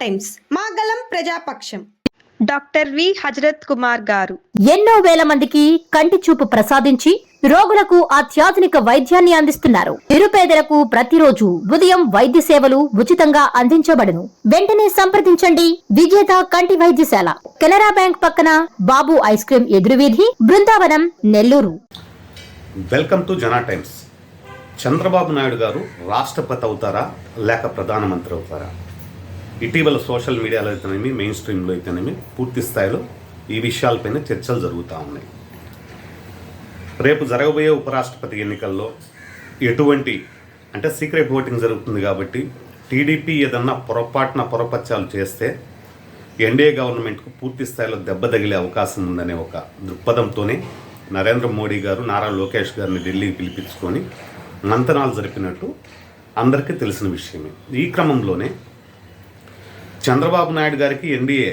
Times. మాగలం ప్రజాపక్షం. Doctor V. Hazrat Kumar గారు. ఎన్నో వేల మందికి కంటి చూపు ప్రసాదించి రోగులకు అత్యాధునిక వైద్యాన్ని అందిస్తున్నారు. నిరుపేదలకు ప్రతిరోజు ఉదయం వైద్య సేవలు ఉచితంగా అందించబడును. వెంటనే సంప్రదించండి. విజేత కంటి వైద్యశాల. కెనరా బ్యాంక్ పక్కన Babu ice cream ఎదురువీధి Brindavanam Nellore. Welcome to Jana times. Chandrababu Naidu garu రాష్ట్రపతి అవుతారా లేక ప్రధానమంత్రి అవుతారా? ఇటీవల సోషల్ మీడియాలో అయితేనేమి మెయిన్ స్ట్రీమ్లో అయితేనేమి పూర్తి స్థాయిలో ఈ విషయాలపైన చర్చలు జరుగుతూ ఉన్నాయి. రేపు జరగబోయే ఉపరాష్ట్రపతి ఎన్నికల్లో ఎటువంటి అంటే సీక్రెట్ ఓటింగ్ జరుగుతుంది కాబట్టి టీడీపీ ఏదన్నా పొరపాటున పొరపత్యాలు చేస్తే ఎన్డీఏ గవర్నమెంట్కు పూర్తి స్థాయిలో దెబ్బ తగిలే అవకాశం ఉందనే ఒక దృక్పథంతోనే నరేంద్ర మోడీ గారు నారా లోకేష్ గారిని ఢిల్లీకి పిలిపించుకొని మంతనాలు జరిపినట్టు అందరికీ తెలిసిన విషయమే. ఈ క్రమంలోనే చంద్రబాబు నాయుడు గారికి ఎన్డీఏ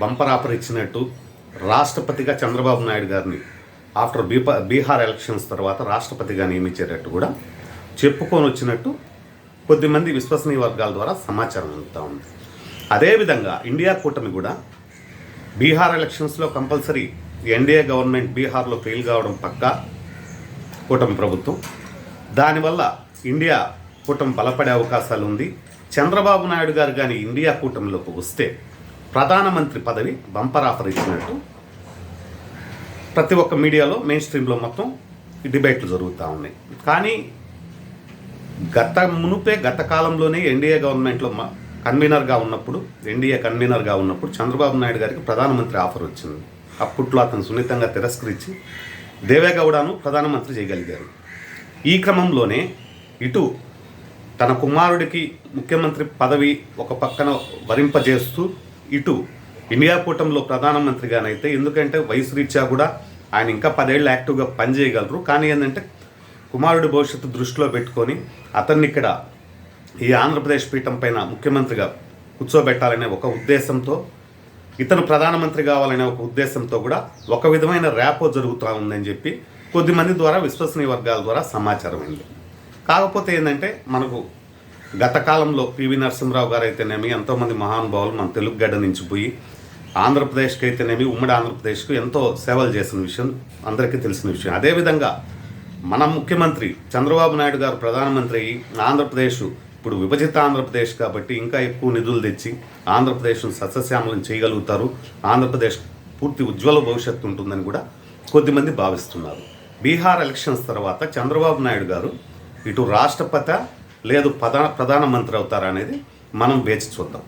బంపర్ ఆఫర్ ఇచ్చినట్టు రాష్ట్రపతిగా చంద్రబాబు నాయుడు గారిని ఆఫ్టర్ బీపా బీహార్ ఎలక్షన్స్ తర్వాత రాష్ట్రపతిగా నియమించేటట్టు కూడా చెప్పుకొని వచ్చినట్టు కొద్దిమంది విశ్వసనీయ వర్గాల ద్వారా సమాచారం అందుతూ ఉంది. అదేవిధంగా ఇండియా కూటమి కూడా బీహార్ ఎలక్షన్స్లో కంపల్సరీ ఎన్డీఏ గవర్నమెంట్ బీహార్లో ఫెయిల్ కావడం పక్క కూటమి ప్రభుత్వం. దానివల్ల ఇండియా కూటమి బలపడే అవకాశాలు ఉంది. చంద్రబాబు నాయుడు గారు కానీ ఇండియా కూటమిలోకి వస్తే ప్రధానమంత్రి పదవి బంపర్ ఆఫర్ ఇచ్చినట్టు ప్రతి ఒక్క మీడియాలో మెయిన్ స్ట్రీమ్లో మొత్తం డిబేట్లు జరుగుతూ ఉన్నాయి. కానీ గత మునుపే గత కాలంలోనే ఎన్డీఏ గవర్నమెంట్లో కన్వీనర్గా ఉన్నప్పుడు ఎన్డీఏ కన్వీనర్గా ఉన్నప్పుడు చంద్రబాబు నాయుడు గారికి ప్రధానమంత్రి ఆఫర్ వచ్చింది. అప్పట్లో అతను సున్నితంగా తిరస్కరించి దేవేగౌడను ప్రధానమంత్రి చేయగలిగారు. ఈ క్రమంలోనే ఇటు తన కుమారుడికి ముఖ్యమంత్రి పదవి ఒక పక్కన వరింపజేస్తూ ఇటు ఇండియా కూటమిలో ప్రధానమంత్రిగానైతే ఎందుకంటే వయసు రీత్యా కూడా ఆయన ఇంకా పదేళ్ళు యాక్టివ్గా పనిచేయగలరు. కానీ ఏంటంటే కుమారుడి భవిష్యత్తు దృష్టిలో పెట్టుకొని అతన్ని ఇక్కడ ఈ ఆంధ్రప్రదేశ్ పీఠం పైన ముఖ్యమంత్రిగా కూర్చోబెట్టాలనే ఒక ఉద్దేశంతో ఇతను ప్రధానమంత్రి కావాలనే ఒక ఉద్దేశంతో కూడా ఒక విధమైన ర్యాపో జరుగుతూ ఉందని చెప్పి కొద్దిమంది ద్వారా విశ్వసనీయ వర్గాల ద్వారా సమాచారం అయింది కాకపోతే ఏంటంటే మనకు గత కాలంలో పివి నరసింహరావు గారు అయితేనేమి ఎంతోమంది మహానుభావులు మన తెలుగు గడ్డ నుంచి పోయి ఆంధ్రప్రదేశ్కి అయితేనేమి ఉమ్మడి ఆంధ్రప్రదేశ్కు ఎంతో సేవలు చేసిన విషయం అందరికీ తెలిసిన విషయం. అదేవిధంగా మన ముఖ్యమంత్రి చంద్రబాబు నాయుడు గారు ప్రధానమంత్రి అయ్యి ఆంధ్రప్రదేశ్ ఇప్పుడు విభజిత ఆంధ్రప్రదేశ్ కాబట్టి ఇంకా ఎక్కువ నిధులు తెచ్చి ఆంధ్రప్రదేశ్ను సస్యశ్యామలం చేయగలుగుతారు. ఆంధ్రప్రదేశ్ పూర్తి ఉజ్వల భవిష్యత్తు ఉంటుందని కూడా కొద్దిమంది భావిస్తున్నారు. బీహార్ ఎలక్షన్స్ తర్వాత చంద్రబాబు నాయుడు గారు ఇటు రాష్ట్రపతి లేదు ప్రధాన ప్రధానమంత్రి అవుతారా అనేది మనం వేచి చూద్దాం.